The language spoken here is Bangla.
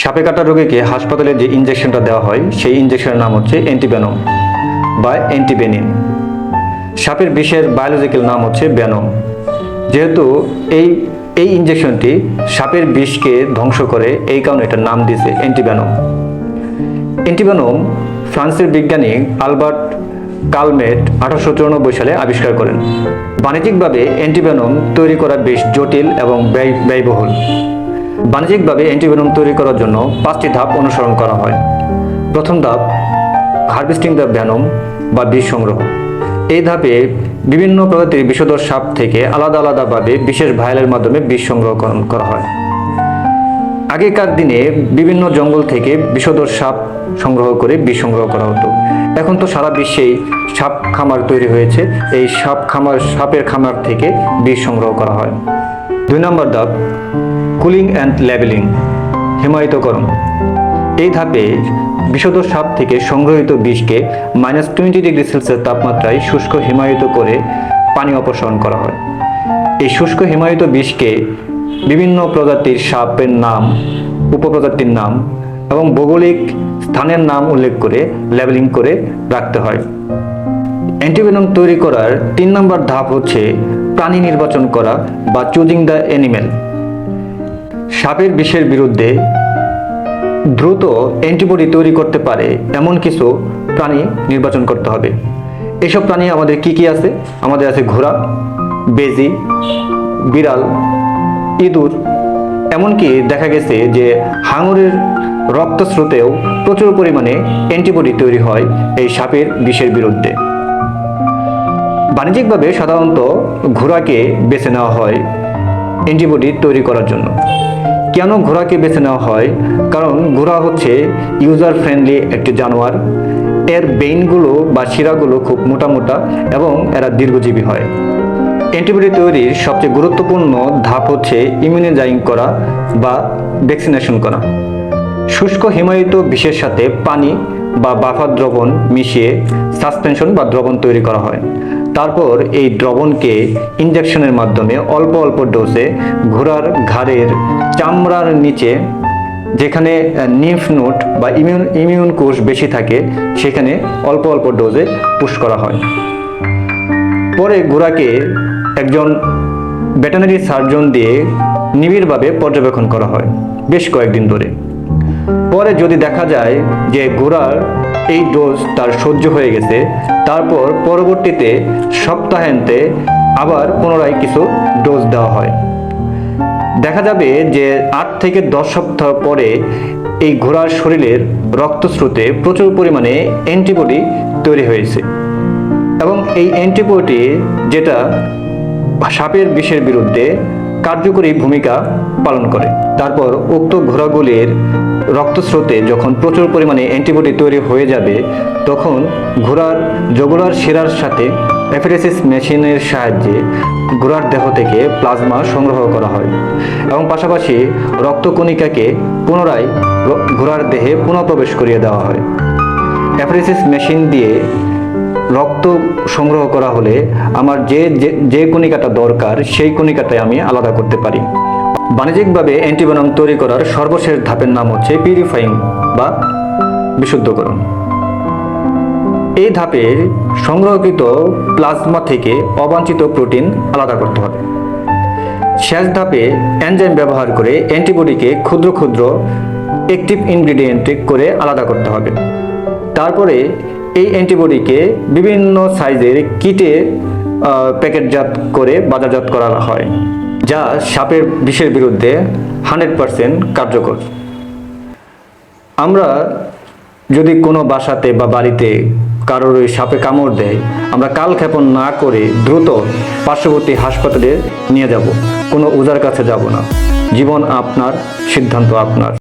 সাপে কাটা রোগীকে হাসপাতালে যে ইঞ্জেকশনটা দেওয়া হয়, সেই ইঞ্জেকশনের নাম হচ্ছে অ্যান্টিভেনম বা অ্যান্টিবেনিন সাপের বিষের বায়োলজিক্যাল নাম হচ্ছে ব্যানম যেহেতু এই এই ইঞ্জেকশনটি সাপের বিষকে ধ্বংস করে, এই কারণে এটার নাম দিয়েছে অ্যান্টিভেনম অ্যান্টিভেনম ফ্রান্সের বিজ্ঞানী আলবার্ট কালমেট আঠারোশো চুরানব্বই সালে আবিষ্কার করেন। বাণিজ্যিকভাবে অ্যান্টিভেনম তৈরি করা বেশ জটিল এবং ব্যয়, ব্যয়বহুল। বাণিজ্যিকভাবে অ্যান্টিভেনম তৈরি করার জন্য পাঁচটি ধাপ অনুসরণ করা হয়। প্রথম ধাপ, হারভেস্টিং দ্য ভ্যানম বা বিষ সংগ্রহ। এই ধাপে বিভিন্ন প্রজাতির বিষধর সাপ থেকে আলাদা আলাদাভাবে বিশেষ ভায়ালের মাধ্যমে বিষ সংগ্রহ করা হয়। আগেকার দিনে বিভিন্ন জঙ্গল থেকে বিষধর সাপ সংগ্রহ করে বিষ সংগ্রহ করা হতো। এখন তো সারা বিশ্বেই সাপ খামার তৈরি হয়েছে। এই সাপ খামার, সাপের খামার থেকে বিষ সংগ্রহ করা হয়। দুই নম্বর ধাপ কুলিং অ্যান্ড লেবেলিং হিমায়িতকরণ। এই ধাপে বিষধর সাপ থেকে সংগ্রহিত বিষকে মাইনাস টোয়েন্টি ডিগ্রি সেলসিয়াস তাপমাত্রায় শুষ্ক হিমায়িত করে পানি অপসারণ করা হয়। এই শুষ্ক হিমায়িত বিষকে বিভিন্ন প্রজাতির সাপের নাম, উপপ্রজাতির নাম এবং ভৌগোলিক স্থানের নাম উল্লেখ করে লেবেলিং করে রাখতে হয়। অ্যান্টিভেনম তৈরি করার তিন নম্বর ধাপ হচ্ছে প্রাণী নির্বাচন করা বা চুজিং দ্য অ্যানিমেল সাপের বিষের বিরুদ্ধে দ্রুত অ্যান্টিবডি তৈরি করতে পারে এমন কিছু প্রাণী নির্বাচন করতে হবে। এসব প্রাণী আমাদের কি কি আছে? আমাদের আছে ঘোড়া, বেজি, বিড়াল, ইঁদুর, এমনকি দেখা গেছে যে হাঙরের রক্তস্রোতেও প্রচুর পরিমাণে অ্যান্টিবডি তৈরি হয় এই সাপের বিষের বিরুদ্ধে। বাণিজ্যিকভাবে সাধারণত ঘোড়াকে বেছে নেওয়া হয়। অ্যান্টিবডি তৈরি করার জন্য। কেন ঘোড়াকে বেছে নেওয়া হয়? কারণ ঘোড়া হচ্ছে ইউজার ফ্রেন্ডলি একটি জানোয়ার। এর বেইনগুলো বা শিরাগুলো খুব মোটা মোটা এবং এরা দীর্ঘজীবী হয়। অ্যান্টিবডি তৈরির সবচেয়ে গুরুত্বপূর্ণ ধাপ হচ্ছে ইমিউনাইজিং করা বা ভ্যাকসিনেশন করা। শুষ্ক হিমায়িত বিষের সাথে পানি বা বাফার দ্রবণ মিশিয়ে সাসপেনশন বা দ্রবণ তৈরি করা হয়। তারপর এই দ্রবণকে ইনজেকশনের মাধ্যমে অল্প অল্প ডোজে ঘোড়ার ঘাড়ের চামড়ার নিচে, যেখানে নিম্ফ নোট বা ইমিউন ইমিউন কোষ বেশি থাকে, সেখানে অল্প অল্প ডোজে পুশ করা হয়। পরে ঘোড়াকে একজন ভেটেনারি সার্জন দিয়ে নিবিড়ভাবে পর্যবেক্ষণ করা হয়, বেশ কয়েকদিন ধরে। পরে যদি দেখা যায় যে ঘোড়ার এই ডোজ তার সহ্য হয়ে গেছে। তারপর পরবর্তীতে সপ্তাহান্তে আবার পুনরায় কিছু ডোজ দেওয়া হয়। দেখা যাবে যে আট থেকে দশ সপ্তাহ পরে এই ঘোড়ার শরীরের রক্তস্রোতে প্রচুর পরিমাণে অ্যান্টিবডি তৈরি হয়েছে। এবং এই অ্যান্টিবডি যেটা সাপের বিষের বিরুদ্ধে কার্যকরী ভূমিকা পালন করে। তারপর উক্ত ঘোড়াগুলির রক্তস্রোতে যখন প্রচুর পরিমাণে অ্যান্টিবডি তৈরি হয়ে যাবে, তখন ঘোড়ার জগুলার শিরার সাথে অ্যাফেরেসিস মেশিনের সাহায্যে ঘোড়ার দেহ থেকে প্লাজমা সংগ্রহ করা হয় এবং পাশাপাশি রক্তকণিকাকে পুনরায় ঘোড়ার দেহে পুনঃপ্রবেশ করিয়ে দেওয়া হয়। অ্যাফেরেসিস মেশিন দিয়ে রক্ত সংগ্রহ করা হলে আমার যে, যে- কণিকাটা দরকার, সেই কণিকাটাই আমি আলাদা করতে পারি। বাণিজ্যিকভাবে অ্যান্টিভেনম তৈরি করার সর্বশেষ ধাপের নাম হচ্ছে পিউরিফাইং বা বিশুদ্ধকরণ। এই ধাপে সংগ্রহকৃত প্লাজমা থেকে অবাঞ্ছিত প্রোটিন আলাদা করতে হবে। শেষ ধাপে এনজাইম ব্যবহার করে অ্যান্টিবডিকে ক্ষুদ্র ক্ষুদ্র অ্যাক্টিভ ইনগ্রিডিয়েন্ট করে আলাদা করতে হবে। তারপরে এই অ্যান্টিবডিকে বিভিন্ন সাইজের কিটে প্যাকেটজাত করে বাজারজাত করা হয়, যা সাপের বিষের বিরুদ্ধে হান্ড্রেড পারসেন্ট কার্যকর। আমরা যদি কোনো বাসাতে বা বাড়িতে কারোর ওই সাপে কামড় দেয়, আমরা কালক্ষেপণ না করে দ্রুত পার্শ্ববর্তী হাসপাতালে নিয়ে যাব। কোনো উজার কাছে যাব না। জীবন আপনার, সিদ্ধান্ত আপনার।